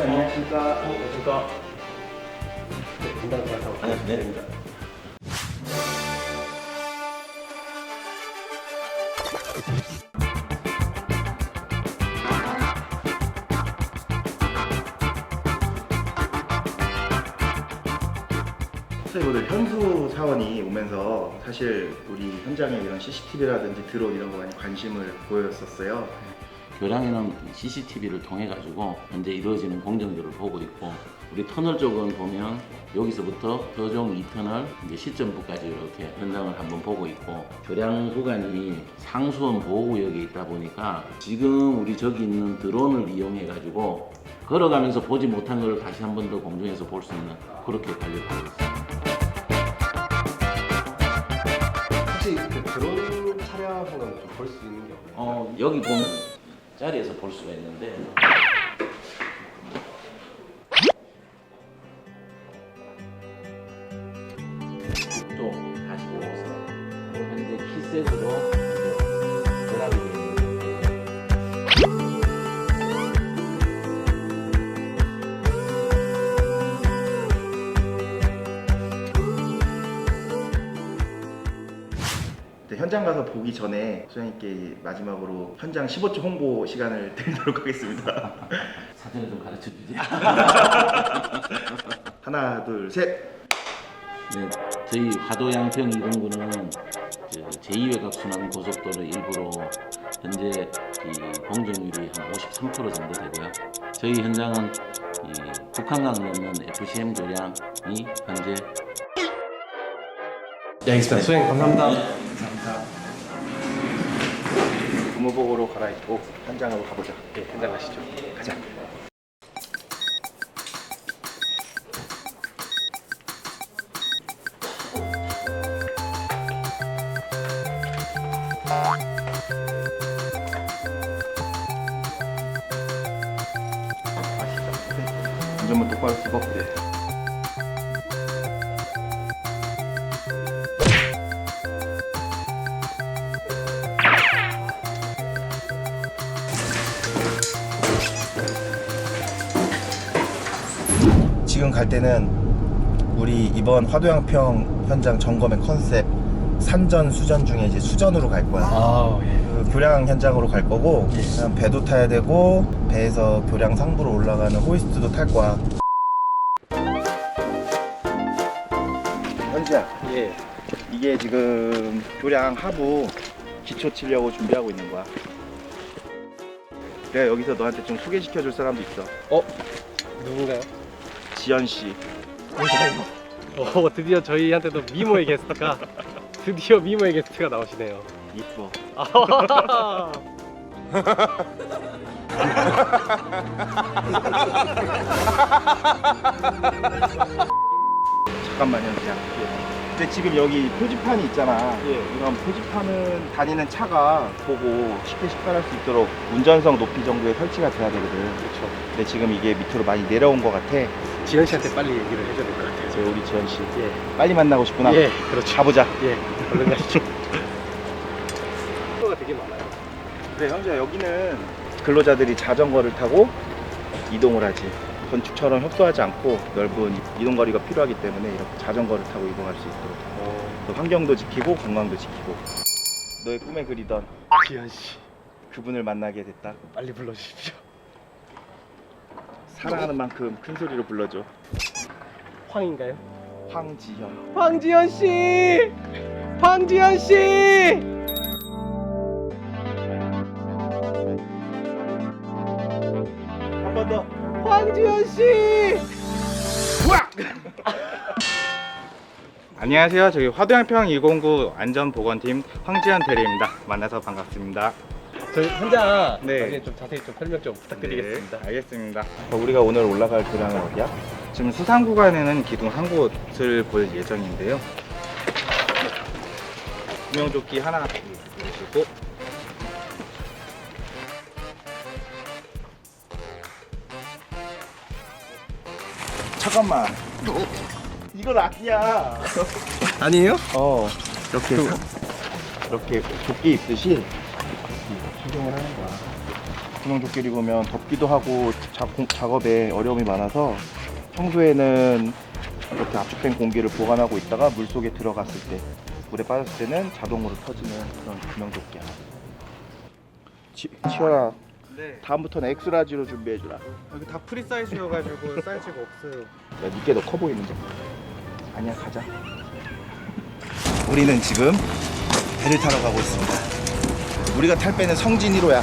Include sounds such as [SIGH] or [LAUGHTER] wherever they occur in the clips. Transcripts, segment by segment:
안녕하십니까. 안녕하십니까. 네, 네. 됩니다. 사실 오늘 현수 사원이 오면서 사실 우리 현장에 이런 CCTV라든지 드론 이런 거 많이 관심을 보였었어요. 교량에는 CCTV를 통해 가지고 현재 이루어지는 공정들을 보고 있고 우리 터널 쪽은 보면 여기서부터 표종 2터널 이제 시점부까지 이렇게 현장을 한번 보고 있고 교량 구간이 상수원 보호구역에 있다 보니까 지금 우리 저기 있는 드론을 이용해 가지고 걸어가면서 보지 못한 걸 다시 한 번 더 공중에서 볼 수 있는 그렇게 관리하고 있습니다. 혹시 그 드론 촬영하는 좀볼 수 있는 게 없나요? 어, 여기 보면 자리에서 볼 수가 있는데 가서 보기 전에 소장님께 마지막으로 현장 15초 홍보 시간을 [LAUGHS] 드리도록 하겠습니다. [LAUGHS] 사진을 좀 가르쳐 주지. [LAUGHS] 하나, 둘, 셋. 네, 저희 화도 양평 이동구는 제2외곽 순환 고속도로 일부로 현재 이 공정률이 한 53% 정도 되고요. 저희 현장은 이 북한강 넘는 FCM 교량이 현재 네, 알겠습니다. 소장님 감사합니다. 감사합니다. 근무복으로 갈아입고 현장으로 가보자. 네, 현장 가시죠. 가자. 운전만 똑바로 쓰고. 네. 갈 때는 우리 이번 화도양평 현장 점검의 컨셉 산전 수전 중에 이제 수전으로 갈 거야. 아, 예. 그 교량 현장으로 갈 거고 그다음 배도 타야 되고 배에서 교량 상부로 올라가는 호이스트도 탈 거야. 현지야, 예. 이게 지금 교량 하부 기초 치려고 준비하고 있는 거야. 내가 여기서 너한테 좀 소개시켜 줄 사람도 있어. 어? 누군가요? 지연 씨. 어, 드디어 저희한테도 미모의 게스트가 [LAUGHS] 드디어 미모의 게스트가 나오시네요. 이뻐. 아, 잠깐만 현지야. 근데 지금 여기 표지판이 있잖아. 예. 이런 표지판은 다니는 차가 보고 쉽게 식별할 수 있도록 운전석 높이 정도에 설치가 돼야 되거든. 그렇죠. 근데 지금 이게 밑으로 많이 내려온 것 같아. 지현 씨한테 빨리 얘기를 해줘야 될 것 같아요. 저 우리 지연 씨 예. 빨리 만나고 싶구나. 예, 그렇죠. 가보자. 예, 얼른 가시죠. [LAUGHS] 가 되게 많아요. 그래 형제야 여기는 근로자들이 자전거를 타고 이동을 하지. 건축처럼 협소하지 않고 넓은 이동 거리가 필요하기 때문에 이렇게 자전거를 타고 이동할 수 있도록 어, 또 환경도 지키고 건강도 지키고 너의 꿈에 그리던 지현 씨, 그분을 만나게 됐다. 빨리 불러주십시오. 사랑하는 만큼 큰 소리로 불러줘. 황인가요? 황지현. 황지현 씨! 황지현 씨! 한 번 더. 황지현 씨! 안녕하세요. 저희 화도양평 209 안전보건팀 황지현 대리입니다. 만나서 반갑습니다. 저희 현장 네. 나중에 좀 자세히 좀 설명 좀 부탁드리겠습니다. 네, 알겠습니다. 어, 우리가 오늘 올라갈 교량은 어디야? 지금 수상 구간에는 기둥 한 곳을 볼 예정인데요. 구명조끼 하나 주시고 잠깐만. 이건 아니야. 아니에요? 어. 이렇게 사- 이렇게 조끼 입듯이 착용을 하는 거야. 구명조끼를 입으면 덥기도 하고 자- 공- 작업에 어려움이 많아서 평소에는 이렇게 압축된 공기를 보관하고 있다가 물 속에 들어갔을 때 물에 빠졌을 때는 자동으로 터지는 그런 구명조끼야. 치, 치열아 네. 다음부터는 엑스라지로 준비해주라. 여기 다 프리 사이즈여가지고 [LAUGHS] 사이즈가 없어요. 야, 니께 더커 보이는데. 아니야, 가자. 우리는 지금 배를 타러 가고 있습니다. 우리가 탈 배는 성진 1호야.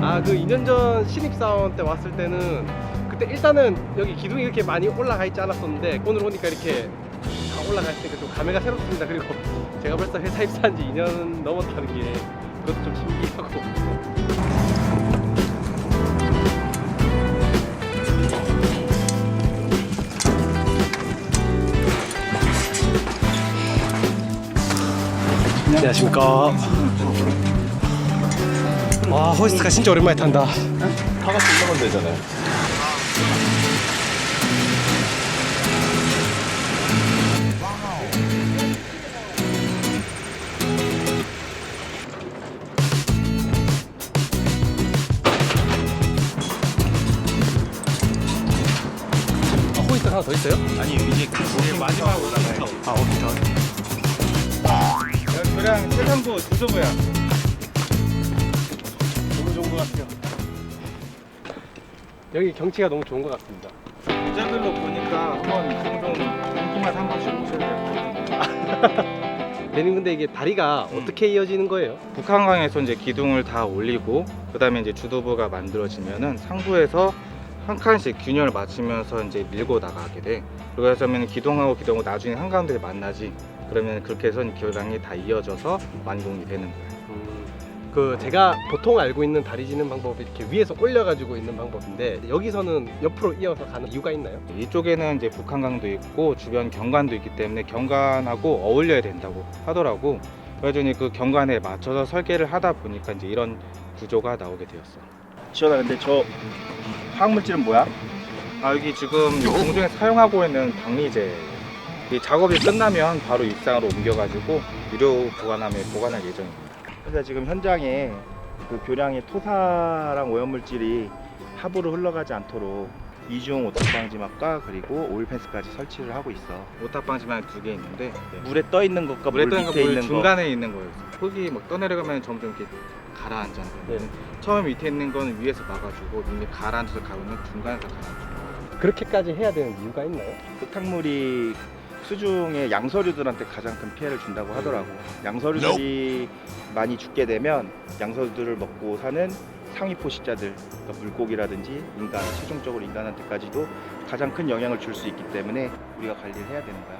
아 그 2년 전 신입사원 때 왔을 때는 그때 일단은 여기 기둥이 이렇게 많이 올라가 있지 않았었는데 오늘 오니까 이렇게 다 올라가 있으니까 좀 감회가 새롭습니다. 그리고 제가 벌써 회사 입사한 지 2년 넘었다는 게 그것도 좀 안녕하십니까. 와 호이스트가 진짜 오랜만에 탄다. 타가 올라가면 되잖아요. 아, 호이스트 하나 더 있어요? 아니, 이제 그 마지막 올라가야지. 아 오케이 더. 그냥 최상부 주소부야. 너무 좋은 것 같아요. 여기 경치가 너무 좋은 것 같습니다. 여자들로 보니까 한번 종종 인기만 한 번씩 오셔야 될것 같아요. 대님 근데 이게 다리가 음. 어떻게 이어지는 거예요? 북한강에서 이제 기둥을 다 올리고 그다음에 이제 주도부가 만들어지면은 상부에서 한 칸씩 균열을 맞추면서 이제 밀고 나가게 돼. 그래서 하면 기둥하고 기둥하고 나중에 한 가운데 만나지. 그러면 그렇게 해서 교량이 다 이어져서 완공이 되는 거야. 음, 그 제가 보통 알고 있는 다리 지는 방법이 이렇게 위에서 올려가지고 있는 방법인데 여기서는 옆으로 이어서 가는 이유가 있나요? 이쪽에는 이제 북한강도 있고 주변 경관도 있기 때문에 경관하고 어울려야 된다고 하더라고. 그래서 그 경관에 맞춰서 설계를 하다 보니까 이제 이런 구조가 나오게 되었어. 지원아, 근데 저 화학물질은 뭐야? 아 여기 지금 공중에 사용하고 있는 방리제 이 작업이 끝나면 바로 입상으로 옮겨가지고 유료 보관함에 보관할 예정입니다. 그래서 지금 현장에 그 교량의 토사랑 오염물질이 하부로 흘러가지 않도록 이중 오탑방지막과 그리고 오일 펜스까지 설치를 하고 있어. 오탑방지만 두개 있는데 물에 떠 있는 것과 물에 밑에 물 있는 거. 중간에 있는 거예요. 흙이 막 떠내려가면 점점 이렇게 가라앉잖아요. 네. 처음 밑에 있는 거는 위에서 막아주고 이미 가라앉아서 가면 중간에서 가라앉고. 그렇게까지 해야 되는 이유가 있나요? 흙탕물이 수중의 양서류들한테 가장 큰 피해를 준다고 하더라고. 양서류들이 많이 죽게 되면 양서류들을 먹고 사는 상위 포식자들, 그러니까 물고기라든지 인간, 최종적으로 인간한테까지도 가장 큰 영향을 줄 수 있기 때문에 우리가 관리를 해야 되는 거야.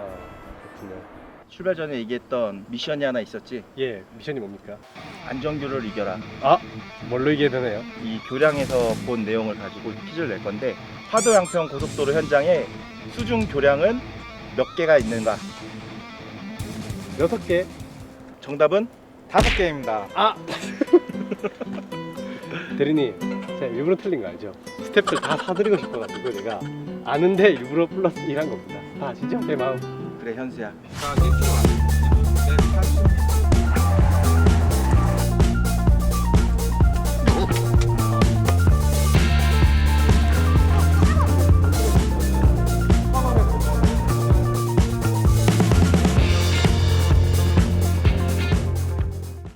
그렇군요. 출발 전에 얘기했던 미션이 하나 있었지. 예, 미션이 뭡니까? 안전교를 이겨라. 아, 뭘로 이겨야 되나요? 이 교량에서 본 내용을 가지고 퀴즈를 낼 건데 화도 양평 고속도로 현장에 수중 교량은 몇 개가 있는가? 여섯 개. 정답은 다섯 개입니다. 아! [LAUGHS] 대리님, 제가 일부러 틀린 거 알죠? 스태프들 다 사드리고 싶어가지고 내가 아는데 일부러 플러스 일한 겁니다. 아, 진짜 제 마음. 그래 현수야. 자, 1kg 안 돼. 네, 80.